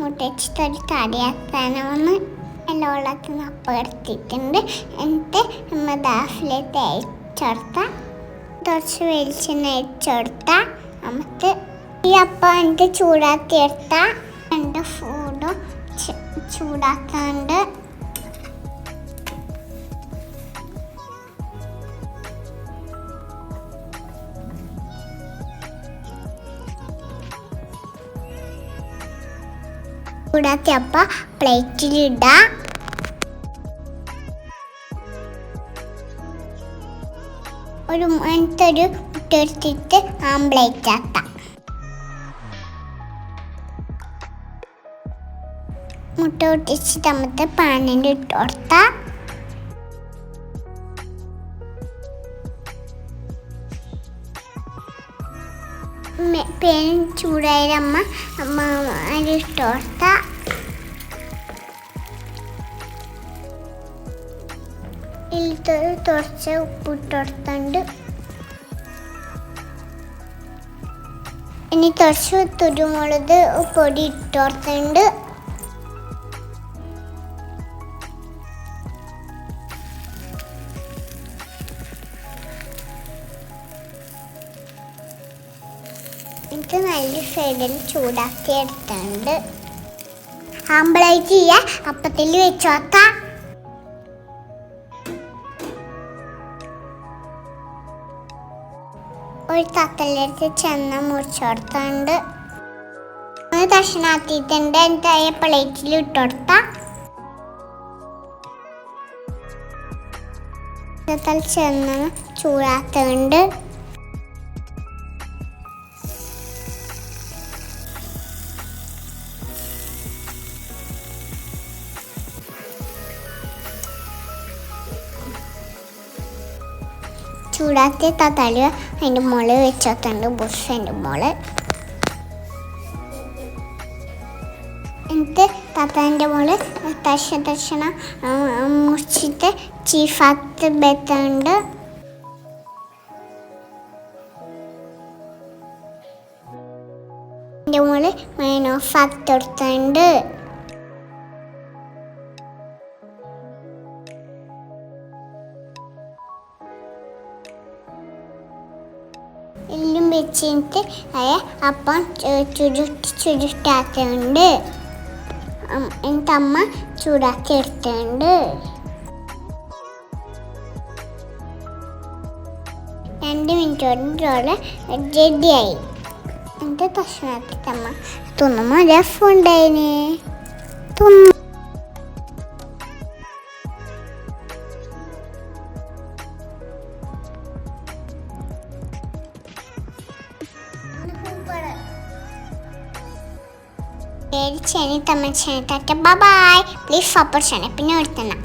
മുട്ടച്ചിട്ട് അമ്മ തടിയാക്കാനൊന്ന് എല്ലാം വെള്ളത്തിൽ നിന്ന് അപ്പം എടുത്തിട്ടുണ്ട്. എന്നിട്ട് അമ്മ ദാസിലെ തേച്ചെടുത്ത കുറച്ച് വെളിച്ചെണ്ണ അയച്ചെടുത്ത നമുക്ക് ഈ അപ്പം എനിക്ക് ചൂടാക്കി എടുത്ത. രണ്ട് ഫുഡും ചൂടാക്കാണ്ട് ചൂടാക്കി അപ്പം പ്ലേറ്റിലിടാം ഒരു മണത്തൊരു കുട്ടിയെടുത്തിട്ട് ആംപ്ലേറ്റ് ആക്കാം. മുട്ട ഒട്ടിച്ച് നമുക്ക് പാനിന്റെ ഇട്ട് പേൻ ചൂടായമ്മ അമ്മ. അതിൽ ഇട്ട് കൊടുത്താൽ ഇതിൽ കുറച്ച് ഉപ്പിട്ട് ഇനി തുറച്ച് തുരുമുളക് പൊടി ഇട്ട് ഇത് നല്ല സൈഡിൽ ചൂടാക്കി എടുത്തുണ്ട് ആമ്പിളായിട്ട് ചെയ്യാ. അപ്പത്തിൽ വെച്ചോക്കാം ഒരു തത്തലെടുത്ത് ചെന്ന മുറിച്ചെടുത്തുണ്ട് ഒന്ന് കഷ്ണാത്തിട്ടുണ്ട് എന്തായ പ്ലേറ്റിൽ ഇട്ടുകൊടുത്ത ചെന്ന് ചൂടാത്തുണ്ട് ചൂടാക്കിയ തക്കാളി അതിന്റെ മുള വെച്ചിട്ടുണ്ട് ബുഷ് അതിന്റെ മുള എന്നിട്ട് തത്താന്റെ മുള തശ തക്ഷണ മുറിച്ചിട്ട് ചീഫാത്ത് ബെത്തുണ്ട് എന്റെ മുള മെയിൻ ഓഫ് എല്ലാം വെച്ചിട്ട് അയ അപ്പം ചുരുട്ടി ചുരുട്ടാക്കുന്നുണ്ട് എന്നിട്ട് അമ്മ ചൂടാക്കി എടുത്തുണ്ട് രണ്ട് മിനിറ്റോടെ റെഡിയായി എന്റെ ഭക്ഷണത്തിൽ അമ്മ തിന്നുമ്പോൾ രസമുണ്ടായിന് തിന്നു. പേര് ചെനി തമ്മിൽ ചെനി ടാറ്റ ബൈ പ്ലീസ് സപ്പോർട്ട് ചെയ്യണേ പിന്നെ എടുത്തണം